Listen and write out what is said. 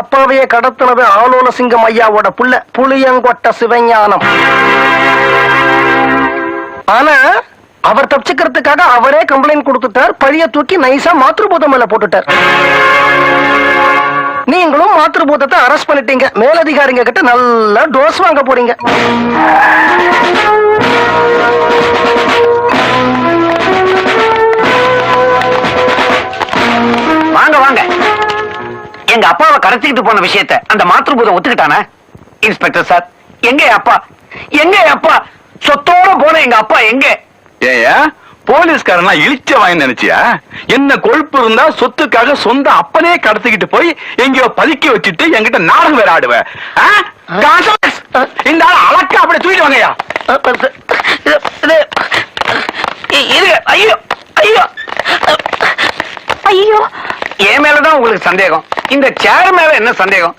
அப்பாவையே கடத்தினது ஆலோல சிங்கம் ஐயாவோட புள்ள. புளியங்கொட்ட சிவஞானம். ஆனா அவர் தப்பிச்சுக்கிறதுக்காக அவரே கம்ப்ளைண்ட் கொடுத்துட்டார். பழிய தூக்கி நைஸா மாத்திருபூதம் மேல போட்டுட்டார். நீங்களும் மாத்திருபூதத்தை அரெஸ்ட் பண்ணிட்டீங்க. மேலதிகாரிங்க கிட்ட நல்லா டோஸ் வாங்க போறீங்க. எங்க அப்பாவை கடத்திக்கிட்டு போன விஷயத்த அந்த மாத்திருபூதம் ஒத்துக்கிட்டானே இன்ஸ்பெக்டர் சார் எங்க அப்பா எங்க அப்பா சொத்தோட போன எங்க அப்பா எங்க ஏயா போலீஸ்காரனா இழிச்ச வாங்கி நினைச்சியா என்ன கொழுப்பு இருந்தா சொத்துக்காக சொந்த அப்பனே கடத்திக்கிட்டு போய் எங்கேயோ பதுக்கி வச்சுட்டு என்கிட்ட நாடகம் வேற ஆடுவ ஆ? காசு- இந்த ஆள் அழக்கா அப்படியே தூக்கிட்டு வாங்கய்யா ஐயோ ஐயோ என் மேலதான் உங்களுக்கு சந்தேகம். இந்த சேர் மேல என்ன சந்தேகம்?